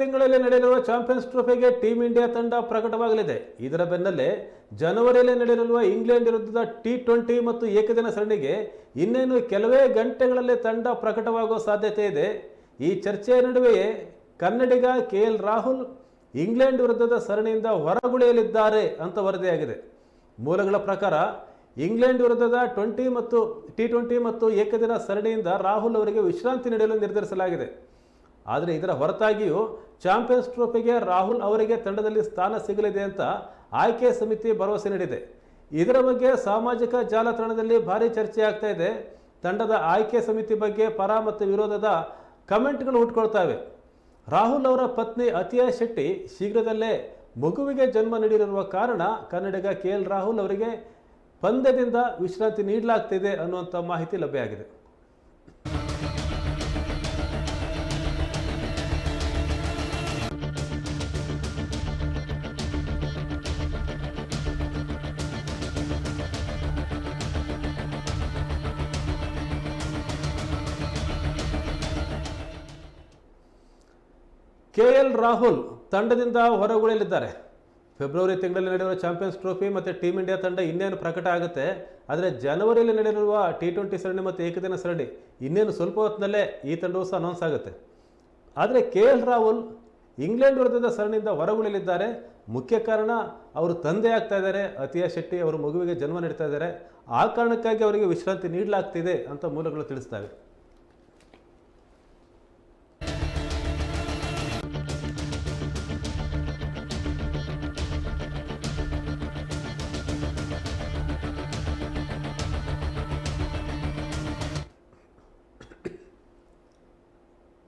ತಿಂಗಳಲ್ಲಿ ನಡೆಯಲಿರುವ champions ಟ್ರೋಫಿಗೆ team India ತಂಡ ಪ್ರಕಟವಾಗಲಿದೆ. ಇದರ ಬೆನ್ನಲ್ಲೇ ಜನವರಿಯಲ್ಲಿ ನಡೆಯಲಿರುವ ಇಂಗ್ಲೆಂಡ್ ವಿರುದ್ಧದ ಟಿ ಟ್ವೆಂಟಿ ಮತ್ತು ಏಕದಿನ ಸರಣಿಗೆ ಇನ್ನೇನು ಕೆಲವೇ ಗಂಟೆಗಳಲ್ಲಿ ತಂಡ ಪ್ರಕಟವಾಗುವ ಸಾಧ್ಯತೆ ಇದೆ. ಈ ಚರ್ಚೆಯ ನಡುವೆಯೇ ಕನ್ನಡಿಗ ಕೆ ಎಲ್ ರಾಹುಲ್ ಇಂಗ್ಲೆಂಡ್ ವಿರುದ್ಧದ ಸರಣಿಯಿಂದ ಹೊರಗುಳಿಯಲಿದ್ದಾರೆ ಅಂತ ವರದಿಯಾಗಿದೆ. ಮೂಲಗಳ ಪ್ರಕಾರ ಇಂಗ್ಲೆಂಡ್ ವಿರುದ್ಧದ ಟ್ವೆಂಟಿ ಮತ್ತು ಟಿ ಟ್ವೆಂಟಿ ಮತ್ತು ಏಕದಿನ ಸರಣಿಯಿಂದ ರಾಹುಲ್ ಅವರಿಗೆ ವಿಶ್ರಾಂತಿ ನೀಡಲು ನಿರ್ಧರಿಸಲಾಗಿದೆ. ಆದರೆ ಇದರ ಹೊರತಾಗಿಯೂ ಚಾಂಪಿಯನ್ಸ್ ಟ್ರೋಫಿಗೆ ರಾಹುಲ್ ಅವರಿಗೆ ತಂಡದಲ್ಲಿ ಸ್ಥಾನ ಸಿಗಲಿದೆ ಅಂತ ಆಯ್ಕೆ ಸಮಿತಿ ಭರವಸೆ ನೀಡಿದೆ. ಇದರ ಬಗ್ಗೆ ಸಾಮಾಜಿಕ ಜಾಲತಾಣದಲ್ಲಿ ಭಾರಿ ಚರ್ಚೆ ಆಗ್ತಾ ಇದೆ. ತಂಡದ ಆಯ್ಕೆ ಸಮಿತಿ ಬಗ್ಗೆ ಪರ ಮತ್ತು ವಿರೋಧದ ಕಮೆಂಟ್ಗಳು ಹುಟ್ಕೊಳ್ತಾವೆ ರಾಹುಲ್ ಅವರ ಪತ್ನಿ ಅತಿಯಾ ಶೆಟ್ಟಿ ಶೀಘ್ರದಲ್ಲೇ ಮಗುವಿಗೆ ಜನ್ಮ ನೀಡಿರುವ ಕಾರಣ ಕನ್ನಡಿಗ ಕೆ ಎಲ್ ರಾಹುಲ್ ಅವರಿಗೆ ಪಂದ್ಯದಿಂದ ವಿಶ್ರಾಂತಿ ನೀಡಲಾಗ್ತಿದೆ ಅನ್ನುವಂಥ ಮಾಹಿತಿ ಲಭ್ಯ ಆಗಿದೆ. ಕೆ ಎಲ್ ರಾಹುಲ್ ತಂಡದಿಂದ ಹೊರಗುಳಿಯಲಿದ್ದಾರೆ. ಫೆಬ್ರವರಿ ತಿಂಗಳಲ್ಲಿ ನಡೆಯುವ ಚಾಂಪಿಯನ್ಸ್ ಟ್ರೋಫಿ ಮತ್ತು ಟೀಮ್ ಇಂಡಿಯಾ ತಂಡ ಇನ್ನೇನು ಪ್ರಕಟ ಆಗುತ್ತೆ? ಆದರೆ ಜನವರಿಯಲ್ಲಿ ನಡೆಯಲಿರುವ ಟಿ ಟ್ವೆಂಟಿ ಸರಣಿ ಮತ್ತು ಏಕದಿನ ಸರಣಿ ಇನ್ನೇನು ಸ್ವಲ್ಪ ಹೊತ್ತಿನಲ್ಲೇ ಈ ತಂಡವು ಸಹ ಅನೌನ್ಸ್ ಆಗುತ್ತೆ. ಆದರೆ ಕೆ ಎಲ್ ರಾಹುಲ್ ಇಂಗ್ಲೆಂಡ್ ವಿರುದ್ಧದ ಸರಣಿಯಿಂದ ಹೊರಗುಳಿಯಲಿದ್ದಾರೆ. ಮುಖ್ಯ ಕಾರಣ ಅವರು ತಂದೆ ಆಗ್ತಾ ಇದ್ದಾರೆ. ಅತಿಯಾ ಶೆಟ್ಟಿ ಅವರು ಮಗುವಿಗೆ ಜನ್ಮ ನೀಡ್ತಾ ಇದ್ದಾರೆ. ಆ ಕಾರಣಕ್ಕಾಗಿ ಅವರಿಗೆ ವಿಶ್ರಾಂತಿ ನೀಡಲಾಗ್ತಿದೆ ಅಂತ ಮೂಲಗಳು ತಿಳಿಸ್ತವೆ